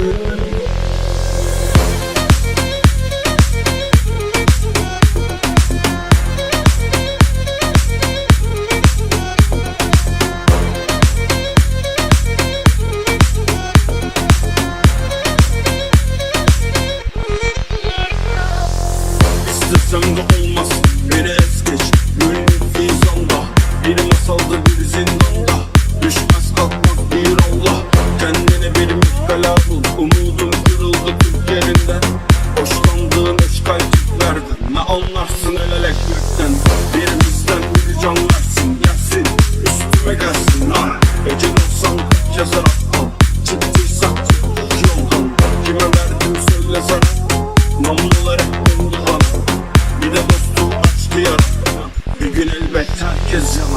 İstesem de olmaz Beni es geç. Gönlüm fizanda Biri masalda biri zindanda. Düşmez bir Kendine hala bul Umudum kırıldı Türk yerinden Hoşlandığım eş kayıtlardan Ne anlarsın el elektrikten Birimizden biri canlarsın. Gelsin üstüme gelsin lan. Ece olsan kaç yazar aptal. Ciddiysak çıkmış yoldan. Kime verdim söyle sana. Namlular hep döndü Bir de dostum açtı yara Bir gün elbet herkes yalan